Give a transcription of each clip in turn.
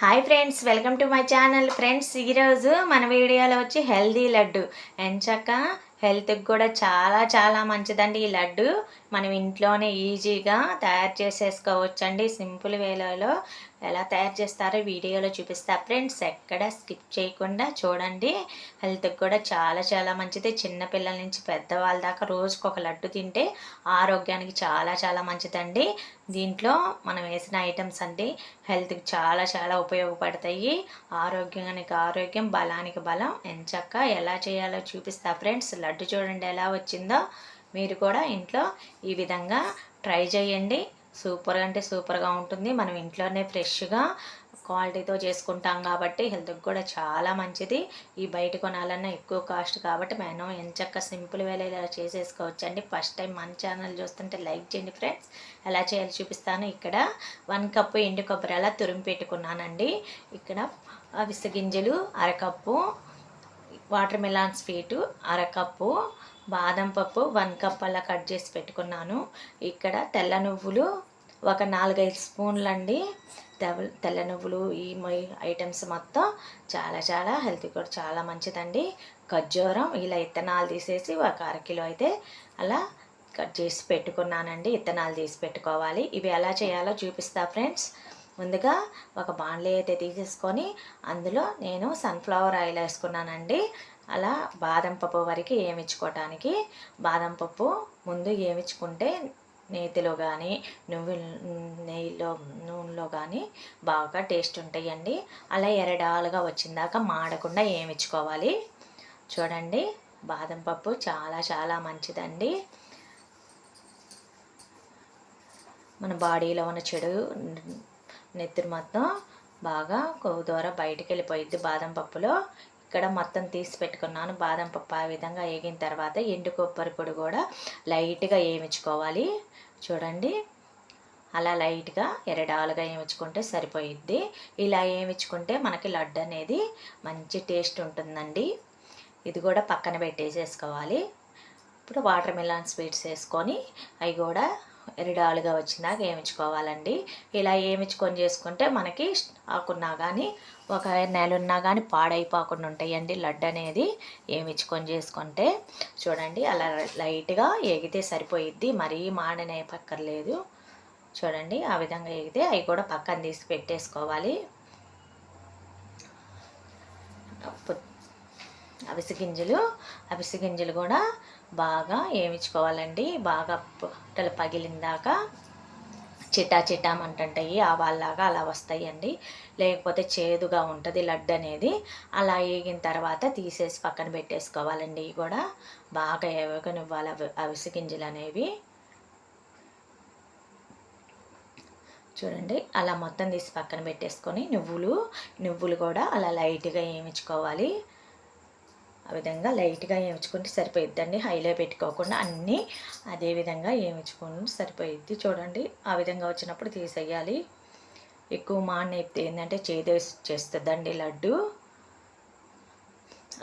Hi friends welcome to my channel friends ఈరోజు మన వీడియోలో వచ్చి హెల్దీ లడ్డు. ఎంచక్క హెల్త్కి కూడా చాలా చాలా మంచిదండి ఈ లడ్డు. మనం ఇంట్లోనే ఈజీగా తయారు చేసేసుకోవచ్చండి సింపుల్ వేలలో. ఎలా తయారు చేస్తారో వీడియోలో చూపిస్తా. ఫ్రెండ్స్ ఎక్కడ స్కిప్ చేయకుండా చూడండి. హెల్త్కి కూడా చాలా చాలా మంచిది. చిన్నపిల్లల నుంచి పెద్దవాళ్ళ దాకా రోజుకు ఒక లడ్డు తింటే ఆరోగ్యానికి చాలా చాలా మంచిదండి. దీంట్లో మనం వేసిన ఐటమ్స్ అండి హెల్త్కి చాలా చాలా ఉపయోగపడతాయి. ఆరోగ్యానికి ఆరోగ్యం బలానికి బలం. ఎంచక్క ఎలా చేయాలో చూపిస్తా. ఫ్రెండ్స్ లడ్డు చూడండి ఎలా వచ్చిందో. మీరు కూడా ఇంట్లో ఈ విధంగా ట్రై చేయండి. సూపర్గా అంటే సూపర్గా ఉంటుంది. మనం ఇంట్లోనే ఫ్రెష్గా క్వాలిటీతో చేసుకుంటాం కాబట్టి హెల్త్కి కూడా చాలా మంచిది. ఈ బయట కొనాలన్నా ఎక్కువ కాస్ట్ కాబట్టి మనం ఎంచక్క సింపుల్ వేళ ఇలా చేసేసుకోవచ్చండి. ఫస్ట్ టైం మన ఛానల్ చూస్తుంటే లైక్ చేయండి ఫ్రెండ్స్. ఎలా చేయాలో చూపిస్తాను. ఇక్కడ వన్ కప్పు ఎండు కొబ్బరి అలా తురిమి పెట్టుకున్నానండి. ఇక్కడ విసగింజలు అరకప్పు వాటర్ మిలాన్ స్వీటు అరకప్పు బాదం పప్పు వన్ కప్ అలా కట్ చేసి పెట్టుకున్నాను. ఇక్కడ తెల్ల నువ్వులు ఒక నాలుగైదు స్పూన్లు అండి తెల్ల నువ్వులు ఈ ఐటమ్స్ మొత్తం. చాలా చాలా హెల్తీ కూడా చాలా మంచిదండి. ఖర్జూరం ఇలా ఇత్తనాలు తీసేసి ఒక అరకిలో అయితే అలా కట్ చేసి పెట్టుకున్నానండి. ఇత్తనాలు తీసి పెట్టుకోవాలి. ఇవి ఎలా చేయాలో చూపిస్తా ఫ్రెండ్స్. ముందుగా ఒక బాండ్లీ అయితే తీసేసుకొని అందులో నేను సన్ఫ్లవర్ ఆయిల్ వేసుకున్నానండి. అలా బాదం పప్పు వరకు ఏమిచ్చుకోవటానికి బాదం పప్పు ముందు ఏమిచ్చుకుంటే నేతిలో కానీ నువ్వు నెయ్యిలో నూనెలో కానీ బాగా టేస్ట్ ఉంటాయండి. అలా ఎరడాలుగా వచ్చిందాక మాడకుండా ఏమిచ్చుకోవాలి? చూడండి బాదం పప్పు చాలా చాలా మంచిదండి. మన బాడీలో ఉన్న చెడు నెత్తురు మొత్తం బాగా కొవ్వు ద్వారా బయటికి వెళ్ళిపోయిద్ది బాదం పప్పులో. ఇక్కడ మొత్తం తీసి పెట్టుకున్నాను. బాదం పప్పు ఆ విధంగా వేగిన తర్వాత ఎండు కొబ్బరి పొడి కూడా లైట్గా వేయించుకోవాలి. చూడండి. అలా లైట్గా ఎరడాలుగా వేయించుకుంటే సరిపోయిద్ది. ఇలా వేయించుకుంటే మనకి లడ్డు అనేది మంచి టేస్ట్ ఉంటుందండి. ఇది కూడా పక్కన పెట్టేసేసుకోవాలి. ఇప్పుడు వాటర్ మిలాన్ స్వీట్స్ వేసుకొని అవి కూడా ఎరిడాలుగా వచ్చినాక ఏమించుకోవాలండి? ఇలా వేయించుకొని చేసుకుంటే మనకి ఆకున్నా కానీ ఒక నెల ఉన్నా కానీ పాడైపోకుండా ఉంటాయండి లడ్డు అనేది. వేయించుకొని చేసుకుంటే చూడండి అలా లైట్గా ఎగితే సరిపోయిద్ది. మరీ మాడనే పక్కర్లేదు చూడండి ఆ విధంగా ఎగితే అవి కూడా పక్కన తీసి పెట్టేసుకోవాలి. అవిసి గింజలు అవిసి గింజలు కూడా బాగా వేయించుకోవాలండి బాగా పొట్టలు పగిలిందాక చిటా చిటామంటుంటాయి. ఆవాల్లాగా అలా వస్తాయండి. లేకపోతే చేదుగా ఉంటుంది లడ్డు అనేది. అలా వేగిన తర్వాత తీసేసి పక్కన పెట్టేసుకోవాలండి. ఇవి కూడా బాగా ఏవగనివ్వాలి అవిసి గింజలు అనేవి. చూడండి అలా మొత్తం తీసి పక్కన పెట్టేసుకొని నువ్వులు నువ్వులు కూడా అలా లైట్గా వేయించుకోవాలి ఆ విధంగా లైట్గా వేయించుకుంటే సరిపోయిద్దండి. హైలో పెట్టుకోకుండా అన్నీ అదే విధంగా వేయించుకొని సరిపోయిద్ది. చూడండి ఆ విధంగా వచ్చినప్పుడు తీసేయాలి. ఎక్కువ మానేపితే ఏంటంటే చేదేసి చేస్తుందండి లడ్డు.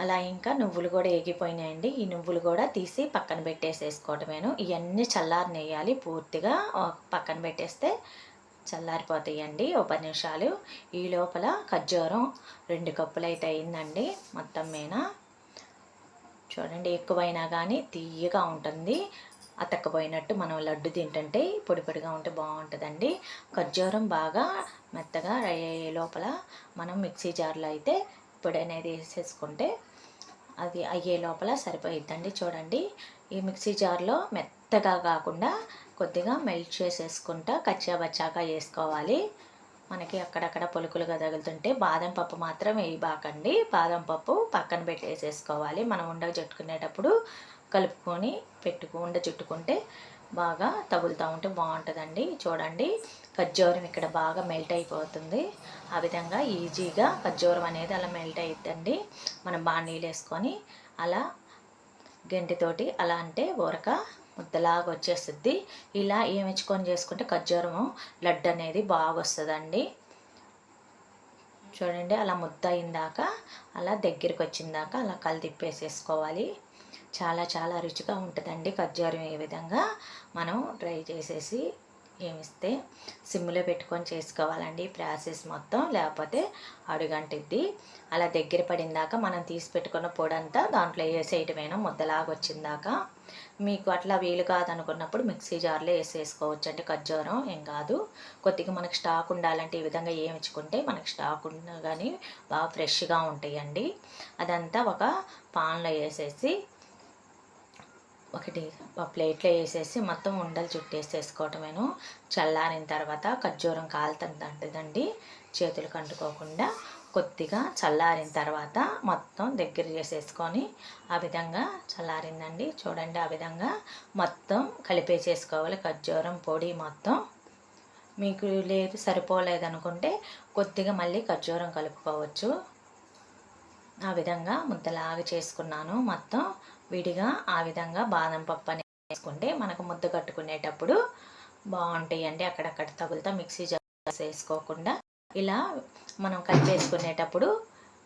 అలా ఇంకా నువ్వులు కూడా ఏగిపోయినాయండి. ఈ నువ్వులు కూడా తీసి పక్కన పెట్టేసేసుకోవటమేను. ఇవన్నీ చల్లారనేయాలి పూర్తిగా. పక్కన పెట్టేస్తే చల్లారిపోతాయండి ఒక పది నిమిషాలు. ఈ లోపల ఖర్జూరం రెండు కప్పులు అయితే అయిందండి మొత్తం మీద. చూడండి ఎక్కువైనా కానీ తీయగా ఉంటుంది. అతక్కపోయినట్టు మనం లడ్డు తింటుంటే పొడి పొడిగా ఉంటే బాగుంటుందండి. ఖర్జూరం బాగా మెత్తగా అయ్యే లోపల మనం మిక్సీ జార్లో అయితే పొడి అనేది వేసేసుకుంటే అది అయ్యే లోపల సరిపోయిద్దండి చూడండి. ఈ మిక్సీ జార్లో మెత్తగా కాకుండా కొద్దిగా మెల్ట్ చేసేసుకుంటా కచ్చా బచ్చాగా వేసుకోవాలి. మనకి అక్కడక్కడ పొలుకులుగా తగులుతుంటే బాదం పప్పు మాత్రం వేయబాకండి. బాదం పప్పు పక్కన పెట్టేసేసుకోవాలి. మనం ఉండ చుట్టుకునేటప్పుడు కలుపుకొని పెట్టుకు ఉండ చుట్టుకుంటే బాగా తగులుతూ ఉంటే బాగుంటుందండి. చూడండి ఖర్జూరం ఇక్కడ బాగా మెల్ట్ అయిపోతుంది. ఆ విధంగా ఈజీగా ఖర్జూరం అనేది అలా మెల్ట్ అయిద్దండి. మనం బాగా నీళ్ళు వేసుకొని అలా గంటితోటి అలా అంటే ఊరక ముద్దలాగా వచ్చేస్తుంది. ఇలా ఏమించుకొని చేసుకుంటే ఖర్జూరము లడ్డు అనేది బాగా వస్తుందండి చూడండి అలా ముద్ద అయిందాక అలా దగ్గరికి వచ్చిందాక అలా కళ్ళు తిప్పేసేసుకోవాలి. చాలా చాలా రుచిగా ఉంటుందండి ఖర్జూరం ఏ విధంగా. మనం ట్రై చేసేసి ఏమిస్తే సిమ్లో పెట్టుకొని చేసుకోవాలండి ప్రాసెస్ మొత్తం. లేకపోతే అడుగంటిద్ది. అలా దగ్గర పడిందాక మనం తీసి పెట్టుకున్న పొడంతా దాంట్లో వేసేయటమేనా? ముద్దలాగా వచ్చిందాక. మీకు అట్లా వీలు కాదనుకున్నప్పుడు మిక్సీ జార్లో వేసేసుకోవచ్చు. అంటే ఖర్జూరం ఏం కాదు. కొద్దిగా మనకు స్టాక్ ఉండాలంటే ఈ విధంగా ఏమిచ్చుకుంటే మనకు స్టాక్ ఉన్నా కానీ బాగా ఫ్రెష్గా ఉంటాయండి. అదంతా ఒక పాన్లో వేసేసి ఒకటి ఒక ప్లేట్లో వేసేసి మొత్తం ఉండలు చుట్టేసేసుకోవటమేను. చల్లారిన తర్వాత ఖర్జూరం కాలుతుందండి చేతులు కంటుకోకుండా కొద్దిగా చల్లారిన తర్వాత మొత్తం దగ్గర చేసేసుకొని ఆ విధంగా చల్లారిందండి. చూడండి ఆ విధంగా మొత్తం కలిపేసేసుకోవాలి ఖర్జూరం పొడి మొత్తం. మీకు లేదు సరిపోలేదు అనుకుంటే కొద్దిగా మళ్ళీ ఖర్జూరం కలుపుకోవచ్చు. ఆ విధంగా ముద్దలాగా చేసుకున్నాను. మొత్తం విడిగా ఆ విధంగా బాదం పప్పు అనేది వేసుకుంటే మనకు ముద్ద కట్టుకునేటప్పుడు బాగుంటాయండి. అక్కడక్కడ తగులుతా మిక్సీ జార్ వేసుకోకుండా ఇలా మనం కలిపేసుకునేటప్పుడు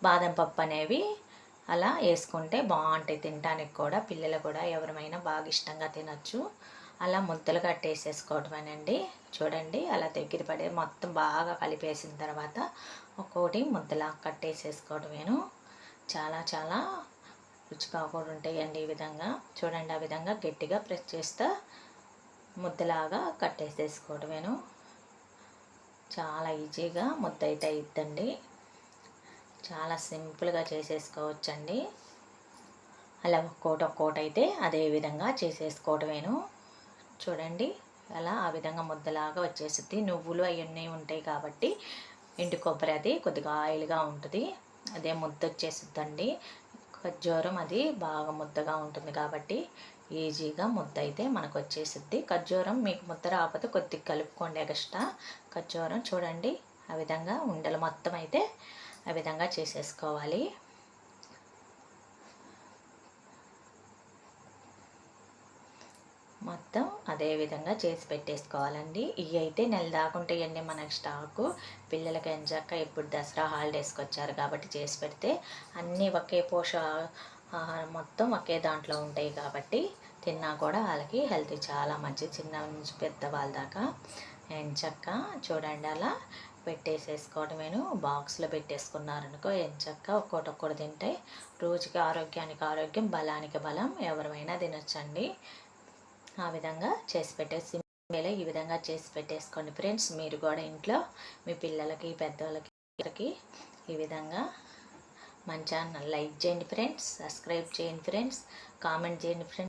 బాదం పప్పు అనేవి అలా వేసుకుంటే బాగుంటాయి. తినడానికి కూడా పిల్లలు కూడా ఎవరమైనా బాగా ఇష్టంగా తినచ్చు. అలా ముద్దలు కట్టేసేసుకోవటమేనండి. చూడండి అలా దగ్గర పడే మొత్తం బాగా కలిపేసిన తర్వాత ఒక్కొక్కటి ముద్దలా కట్టేసేసుకోవటమేను. చాలా చాలా రుచిగా కూడా ఉంటాయండి ఈ విధంగా. చూడండి ఆ విధంగా గట్టిగా ప్రెస్ చేస్తే ముద్దలాగా కట్టేసేసుకోవటమేను. చాలా ఈజీగా ముద్ద అయితే అయిద్దండి. చాలా సింపుల్గా చేసేసుకోవచ్చండి. అలా ఒక్కోటి ఒక్కోటి అయితే అదే విధంగా చేసేసుకోవటమేను. చూడండి అలా ఆ విధంగా ముద్దలాగా వచ్చేస్తుంది నువ్వులు అవన్నీ ఉంటాయి కాబట్టి ఎండు కొబ్బరి అది కొద్దిగా ఆయిల్గా ఉంటుంది. అదే ముద్ద వచ్చేస్తుందండి ఖర్జూరం అది బాగా ముద్దగా ఉంటుంది కాబట్టి ఈజీగా ముద్ద అయితే మనకు వచ్చేసిద్ది ఖర్జూరం మీకు ముద్ద రాకపోతే కొద్దిగా కలుపుకోండి ఎక్స్ట్రా ఖర్జూరం చూడండి ఆ విధంగా ఉండలు మొత్తం అయితే ఆ విధంగా చేసేసుకోవాలి. మొత్తం అదే విధంగా చేసి పెట్టేసుకోవాలండి. ఇవి అయితే నెల దాకుంటాయండి మనకి స్టాకు. పిల్లలకి ఎంజాక ఇప్పుడు దసరా హాలిడేస్కి వచ్చారు కాబట్టి చేసి పెడితే అన్నీ ఒకే పోష ఆహారం మొత్తం ఒకే దాంట్లో ఉంటాయి కాబట్టి తిన్నా కూడా వాళ్ళకి హెల్త్ చాలా మంచిది. చిన్న నుంచి పెద్ద వాళ్ళ దాకా చక్క చూడండి అలా పెట్టేసేసుకోవడమేను. బాక్స్లో పెట్టేసుకున్నారనుకో ఎంచక్క ఒక్కోటి ఒక్కటి తింటే రోజుకి ఆరోగ్యానికి ఆరోగ్యం బలానికి బలం ఎవరమైనా తినొచ్చండి. ఆ విధంగా చేసి పెట్టేసి ఈ విధంగా చేసి పెట్టేసుకోండి ఫ్రెండ్స్. మీరు కూడా ఇంట్లో మీ పిల్లలకి పెద్దవాళ్ళకి ఈ విధంగా మన ఛానల్ లైక్ చేయండి ఫ్రెండ్స్. సబ్స్క్రైబ్ చేయండి ఫ్రెండ్స్. కామెంట్ చేయండి ఫ్రెండ్స్.